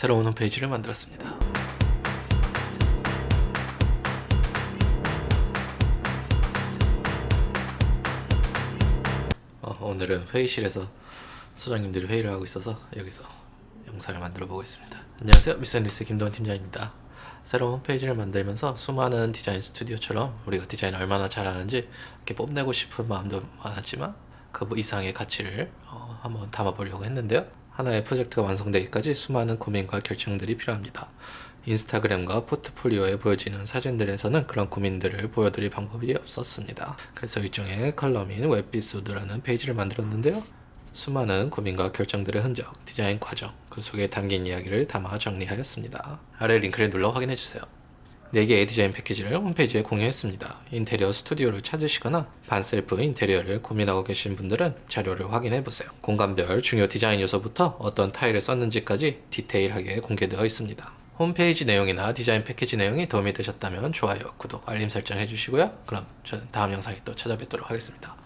새로운 홈페이지를 만들었습니다. 어, 오늘은 회의실에서 소장님들이 회의를 하고 있어서 여기서 영상을 만들어 보고 있습니다. 안녕하세요. 미스앤리스 김동원 팀장입니다. 새로운 홈페이지를 만들면서 수많은 디자인 스튜디오처럼 우리가 디자인을 얼마나 잘하는지 이렇게 뽐내고 싶은 마음도 많았지만 그 이상의 가치를 어, 한번 담아보려고 했는데요. 하나의 프로젝트가 완성되기까지 수많은 고민과 결정들이 필요합니다. 인스타그램과 포트폴리오에 보여지는 사진들에서는 그런 고민들을 보여드릴 방법이 없었습니다. 그래서 일종의 컬럼인 웹비소드라는 페이지를 만들었는데요. 수많은 고민과 결정들의 흔적, 디자인 과정, 그 속에 담긴 이야기를 담아 정리하였습니다. 아래 링크를 눌러 확인해주세요. 4개의 디자인 패키지를 홈페이지에 공유했습니다. 인테리어 스튜디오를 찾으시거나 반셀프 인테리어를 고민하고 계신 분들은 자료를 확인해 보세요. 공간별 중요 디자인 요소부터 어떤 타일을 썼는지까지 디테일하게 공개되어 있습니다. 홈페이지 내용이나 디자인 패키지 내용이 도움이 되셨다면 좋아요, 구독, 알림 설정 해주시고요. 그럼 저는 다음 영상에 또 찾아뵙도록 하겠습니다.